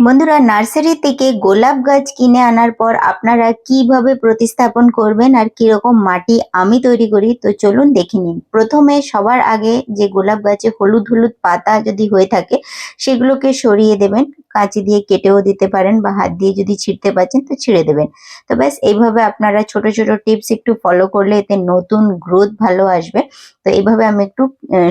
বন্ধুরা, নার্সারি থেকে গোলাপ গাছ কিনে আনার পর আপনারা কীভাবে প্রতিস্থাপন করবেন আর কীরকম মাটি আমি তৈরি করি, তো চলুন দেখে নিন। প্রথমে সবার আগে যে গোলাপ গাছে হলুদ হলুদ পাতা যদি হয়ে থাকে, সেগুলোকে সরিয়ে দেবেন। কাঁচি দিয়ে কেটেও দিতে পারেন বা হাত দিয়ে যদি ছিঁড়তে পারছেন, তো ছিঁড়ে দেবেন। তো ব্যাস, এইভাবে আপনারা ছোট ছোট টিপস একটু ফলো করলে এতে নতুন গ্রোথ ভালো আসবে। তো এইভাবে আমি একটু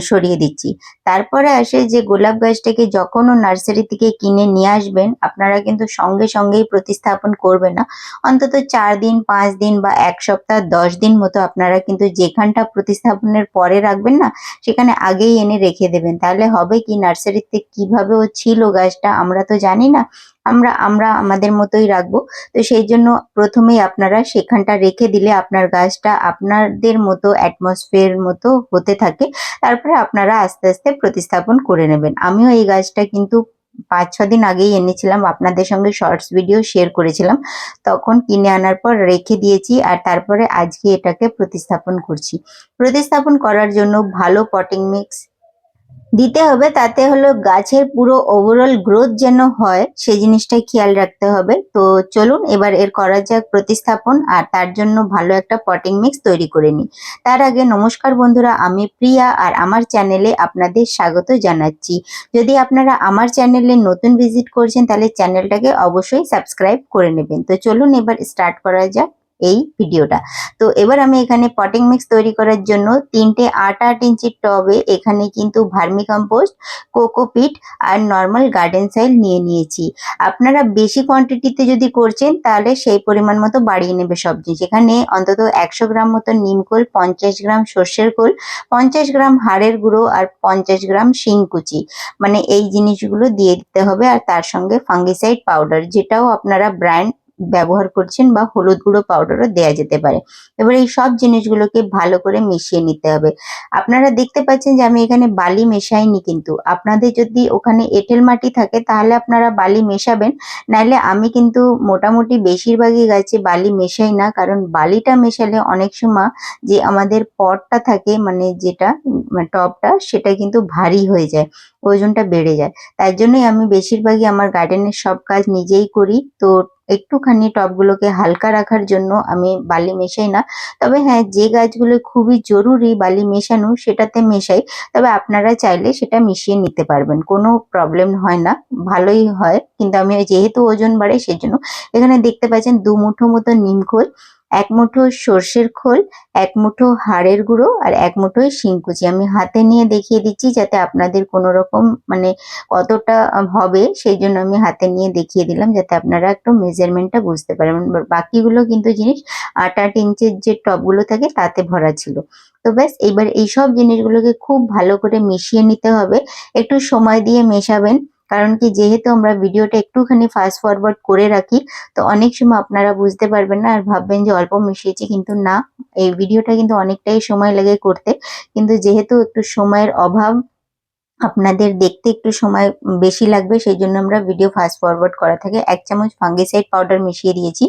সরিয়ে দিচ্ছি। তারপরে আসে যে গোলাপ গাছটাকে যখনও নার্সারি থেকে কিনে নিয়ে আসবেন আপনারা কিন্তু সঙ্গে সঙ্গেই প্রতিস্থাপন করবেন না। অন্তত চার দিন, পাঁচ দিন বা এক সপ্তাহ, দশ দিন মতো আপনারা কিন্তু যেখানটা প্রতিস্থাপনের পরে রাখবেন না, সেখানে আগেই এনে রেখে দেবেন। তাহলে হবে কি, নার্সারিতে কীভাবে ও ছিল গাছটা আমরা তো জানি না। আমরা আমরা আমাদের মতোই রাখব। তো সেই জন্য প্রথমেই আপনারা সেখানটা রেখে দিলে আপনার গাছটা আপনাদের মতো অ্যাটমসফিয়ার মতো হতে থাকে। তারপরে আপনারা আস্তে আস্তে প্রতিস্থাপন করে নেবেন। আমিও এই গাছটা কিন্তু পাঁচ ছ দিন আগেই এনেছিলাম। আপনাদের সঙ্গে শর্টস ভিডিও শেয়ার করেছিলাম। তখন কিনে আনার পর রেখে দিয়েছি আর তারপরে আজকে এটাকে প্রতিস্থাপন করছি। প্রতিস্থাপন করার জন্য ভালো পটিং মিক্স দিতে হবে, তাতে হলো গাছের পুরো ওভারঅল গ্রোথ যেন হয় সেই জিনিসটাই খেয়াল রাখতে হবে। তো চলুন, এবার এর করা যাক প্রতিস্থাপন, আর তার জন্য ভালো একটা পটিং মিক্স তৈরি করে নিই। তার আগে নমস্কার বন্ধুরা, আমি প্রিয়া, আর আমার চ্যানেলে আপনাদের স্বাগত জানাচ্ছি। যদি আপনারা আমার চ্যানেলে নতুন ভিজিট করছেন, তাহলে চ্যানেলটাকে অবশ্যই সাবস্ক্রাইব করে নেবেন। তো চলুন, এবার স্টার্ট করা যাক। এই ভিডিওটা। তো এবার আমি এখানে পটিং মিক্স তৈরি করার জন্য তিনটে আট আট ইঞ্চির টবে এখানে কিন্তু ভার্মি কম্পোস্ট কোকোপিট আর নর্মাল গার্ডেন সাইল নিয়ে নিয়েছি। আপনারা বেশি কোয়ান্টিটিতে যদি করছেন তাহলে সেই পরিমাণ মতো বাড়িয়ে নেবে সব জিনিস। এখানে অন্তত একশো গ্রাম মতো নিমকোল পঞ্চাশ গ্রাম সর্ষের কোল, পঞ্চাশ গ্রাম হাড়ের গুঁড়ো আর পঞ্চাশ গ্রাম শিংকুচি মানে এই জিনিসগুলো দিয়ে দিতে হবে আর তার সঙ্গে ফাঙ্গিসাইড পাউডার যেটাও আপনারা ব্র্যান্ড ব্যবহার করছেন বা হলুদ গুঁড়ো পাউডারও দেওয়া যেতে পারে। এবার এই সব জিনিসগুলোকে ভালো করে মিশিয়ে নিতে হবে। আপনারা দেখতে পাচ্ছেন যে আমি এখানে বালি মেশাইনি কিন্তু। আপনাদের যদি ওখানে এঁটেল মাটি থাকে তাহলে আপনারা বালি মেশাবেন নাহলে আমি কিন্তু মোটামুটি বেশিরভাগই গাছে বালি মেশাই না কারণ বালিটা মেশালে অনেক সময় যে আমাদের পটটা থাকে মানে যেটা উম, টবটা সেটা কিন্তু ভারী হয়ে যায় ওজনটা বেড়ে যায়। তাই জন্যই আমি বেশিরভাগই আমার গার্ডেনের সব কাজ নিজেই করি। তো একটুখানি টবগুলোকে হালকা রাখার জন্য আমি বালি মেশাই না। তবে হ্যাঁ যে গাছগুলো খুবই জরুরি বালি মেশানো, সেটাতে মেশাই। তবে আপনারা চাইলে সেটা মিশিয়ে নিতে পারবেন, কোনো প্রবলেম হয় না, ভালোই হয়। কিন্তু আমি যেহেতু ওজন বাড়ে সেজন্য এখানে দেখতে পাচ্ছেন দু মুঠো মতো নিমখোল। এক মুঠো সর্ষের খোল, এক মুঠো হাড়ের গুঁড়ো আর এক মুঠো শিংকুচি আমি হাতে নিয়ে দেখিয়ে দিচ্ছি যাতে আপনাদের কোনো রকম মানে কতটা হবে, সেই জন্য আমি হাতে নিয়ে দেখিয়ে দিলাম যাতে আপনারা একটু মেজারমেন্টটা বুঝতে পারেন। বাকিগুলো কিন্তু জিনিস আট আট ইঞ্চের যে টবগুলো থাকে তাতে ভরা ছিল। তো ব্যাস, এইবার এইসব জিনিসগুলোকে খুব ভালো করে মিশিয়ে নিতে হবে। একটু সময় দিয়ে মেশাবেন। কারণ কি, যেহেতু আমরা ভিডিওটা একটুখানি ফাস্ট ফরওয়ার্ড করে রাখি, তো অনেক সময় আপনারা বুঝতে পারবেন না আর ভাববেন যে অল্প মিশিয়েছি, কিন্তু না। এই ভিডিওটা কিন্তু অনেকটাই সময় লাগে করতে। কিন্তু যেহেতু একটু সময়ের অভাব আপনাদের দেখতে একটু সময় বেশি লাগবে, সেই জন্য আমরা ভিডিও ফাস্ট ফরওয়ার্ড করা থাকে এক চামচ ফাঙ্গিসাইড পাউডার মিশিয়ে দিয়েছি।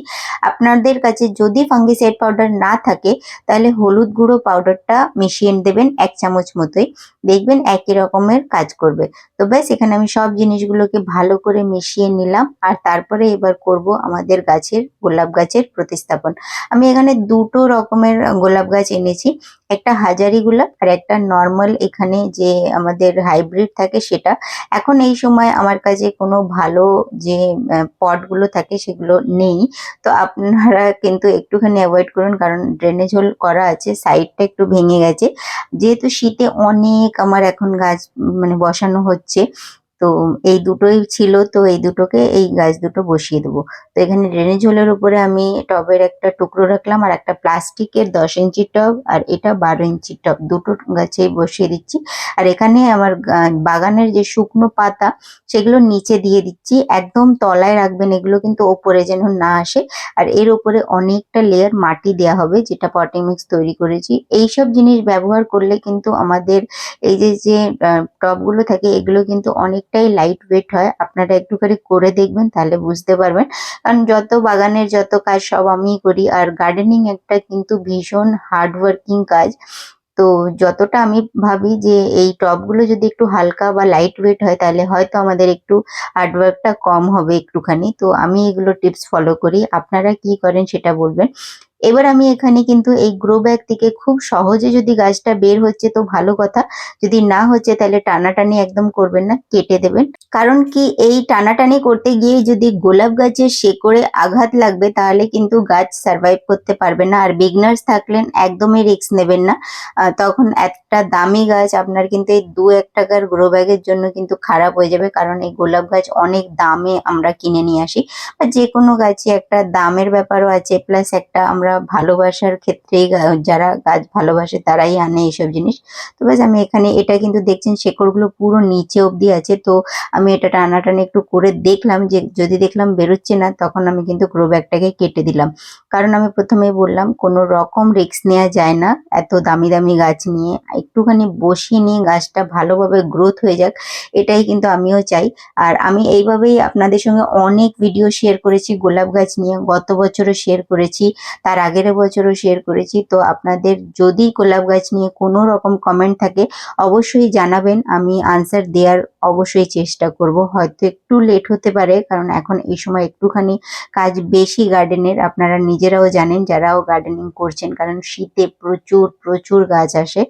আপনাদের কাছে যদি ফাঙ্গিসাইড পাউডার না থাকে, তাহলে হলুদ গুঁড়ো পাউডারটা মিশিয়ে দেবেন এক চামচ মতোই। দেখবেন একই রকমের কাজ করবে। তো ব্যাস, এখানে আমি সব জিনিসগুলোকে ভালো করে মিশিয়ে নিলাম, আর তারপরে এবার করব আমাদের গাছের, গোলাপ গাছের প্রতিস্থাপন। আমি এখানে দুটো রকমের গোলাপ গাছ এনেছি, একটা হাজারি গোলাপ আর একটা নর্মাল এখানে যে আমাদের হাইব্রিড থাকে সেটা। এখন এই সময় আমার কাছে কোনো ভালো যে পটগুলো থাকে সেগুলো নেই। তো আপনারা কিন্তু একটুখানি অ্যাভয়েড করুন, কারণ ড্রেনেজ হোল করা আছে সাইডটা একটু ভেঙে গেছে। যেহেতু শীতে অনেক আমার এখন গাছ মানে বসানো হচ্ছে তো এই দুটোই ছিল, তো এই দুটোকে, এই গাছ দুটো বসিয়ে দেবো। তো এখানে ড্রেনেজ হোলের উপরে আমি টবের একটা টুকরো রাখলাম আর একটা প্লাস্টিকের দশ ইঞ্চির টব আর এটা বারো ইঞ্চির টব। দুটো গাছেই বসিয়ে দিচ্ছি। আর এখানে আমার বাগানের যে শুকনো পাতা, সেগুলো নিচে দিয়ে দিচ্ছি। একদম তলায় রাখবেন, এগুলো কিন্তু ওপরে যেন না আসে। আর এর উপরে অনেকটা লেয়ার মাটি দেওয়া হবে, যেটা পটিং মিক্স তৈরি করেছি। এইসব জিনিস ব্যবহার করলে কিন্তু আমাদের এই যে যে টবগুলো থাকে, এগুলো কিন্তু অনেকটাই লাইট ওয়েট হয়। আপনারা একটুখানি করে দেখবেন, তাহলে বুঝতে পারবেন। কারণ যত বাগানের যত কাজ সব আমিই করি, আর গার্ডেনিং একটা কিন্তু ভীষণ হার্ড ওয়ার্কিং কাজ। তো যতটা আমি ভাবি যে এই টবগুলো যদি একটু হালকা বা লাইট ওয়েট হয়, তাহলে হয়তো আমাদের একটু হার্ডওয়ার্কটা কম হবে একটুখানি। তো আমি এগুলো টিপস ফলো করি। আপনারা কি করেন সেটা বলবেন। এবার আমি এখানে কিন্তু এই গ্রো ব্যাগ থেকে খুব সহজে যদি গাছটা বের হচ্ছে, তো ভালো কথা। যদি না হচ্ছে, তাহলে টানাটানি একদম করবেন না, কেটে দেবেন। কারণ কি, এই টানাটানি করতে গিয়ে যদি গোলাপ গাছের শেকড়ে আঘাত লাগবে, তাহলে কিন্তু গাছ সার্ভাইভ করতে পারবে না। আর বিগনার্স থাকলেন, একদমই রিস্ক নেবেন না। তখন একটা দামি গাছ আপনার কিন্তু এই দু এক টাকার গ্রো ব্যাগের জন্য কিন্তু খারাপ হয়ে যাবে। কারণ এই গোলাপ গাছ অনেক দামে আমরা কিনে নিয়ে আসি। বা যে কোনো গাছে একটা দামের ব্যাপারও আছে প্লাস একটা আমরা ভালোবাসার ক্ষেত্রে যারা গাছ ভালোবাসে তারাই আনে এইসব জিনিস। তো ব্যাস আমি এখানে এটা কিন্তু দেখছেন, শেকড়গুলো পুরো নিচে অবধি আছে। তো আমি এটা টানাটানি একটু করে দেখলাম যে, যদি দেখলাম বেরোচ্ছে না, তখন আমি কিন্তু গ্রো ব্যাগটাকে কেটে দিলাম। কারণ আমি প্রথমেই বললাম, কোনো রকম রিস্ক নেওয়া যায় না। এত দামি দামি গাছ নিয়ে একটুখানি বসিয়ে নিয়ে গাছটা ভালোভাবে গ্রোথ হয়ে যাক, এটাই কিন্তু আমিও চাই। আর আমি এইভাবেই আপনাদের সঙ্গে অনেক ভিডিও শেয়ার করেছি, গোলাপ গাছ নিয়ে। গত বছরও শেয়ার করেছি। তার আগের বছরও শেয়ার করেছি। তো আপনাদের যদি গোলাপ গাছ নিয়ে কোনো রকম কমেন্ট থাকে, অবশ্যই জানাবেন। আমি আনসার দেওয়ার অবশ্যই চেষ্টা করব। হয়তো একটু লেট হতে পারে, কারণ এখন এই সময় একটুখানি কাজ বেশি গার্ডেনের আপনারা নিজেরাও জানেন, যারাও গার্ডেনিং করছেন, কারণ শীতে প্রচুর প্রচুর গাছ আসে।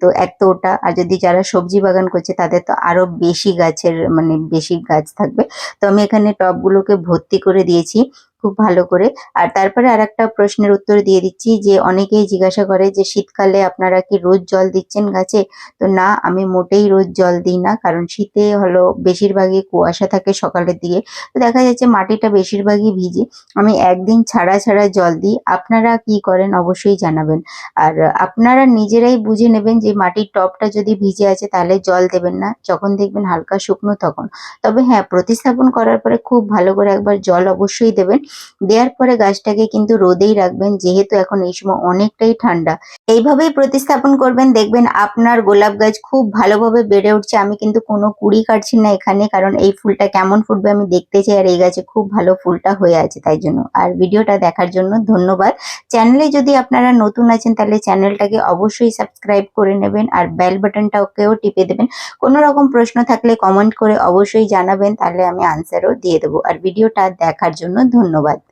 তো এক তো ওটা, আর যদি যারা সবজি বাগান করছে, তাদের তো আরও বেশি গাছের মানে বেশি গাছ থাকবে। তো আমি এখানে টবগুলোকে ভর্তি করে দিয়েছি। খুব ভালো করে। আর তারপরে আর একটা প্রশ্নের উত্তর দিয়ে দিচ্ছি যে অনেকেই জিজ্ঞাসা করে যে শীতকালে আপনারা কি রোজ জল দিচ্ছেন গাছে? তো না, আমি মোটেই রোজ জল দিই না, কারণ শীতে হলো বেশিরভাগই কুয়াশা থাকে সকালের দিকে। তো দেখা যাচ্ছে মাটিটা বেশিরভাগই ভিজে। আমি একদিন ছাড়া ছাড়া জল দিই। আপনারা কি করেন অবশ্যই জানাবেন। আর আপনারা নিজেরাই বুঝে নেবেন যে মাটির টবটা যদি ভিজে আছে তাহলে জল দেবেন না। যখন দেখবেন হালকা শুকনো তখন। তবে হ্যাঁ প্রতিস্থাপন করার পরে খুব ভালো করে একবার জল অবশ্যই দেবেন। দেওয়ার পরে গাছটাকে কিন্তু রোদেই রাখবেন, যেহেতু এখন এই সময় অনেকটাই ঠান্ডা। এইভাবেই প্রতিস্থাপন করবেন, দেখবেন আপনার গোলাপ গাছ খুব ভালোভাবে বেড়ে উঠছে। আমি কিন্তু কোনো কুড়ি কাটছি না এখানে, কারণ এই ফুলটা কেমন ফুটবে আমি দেখতে চাই, আর এই গাছে খুব ভালো ফুলটা হয়ে আছে, তাই জন্য। আর ভিডিওটা দেখার জন্য ধন্যবাদ। চ্যানেলে যদি আপনারা নতুন আছেন, তাহলে চ্যানেলটাকে অবশ্যই সাবস্ক্রাইব করে নেবেন, আর বেল বাটনটাকেও টিপে দেবেন। কোনো রকম প্রশ্ন থাকলে কমেন্ট করে অবশ্যই জানাবেন, তাহলে আমি আনসারও দিয়ে দেবো। আর ভিডিওটা দেখার জন্য ধন্যবাদ।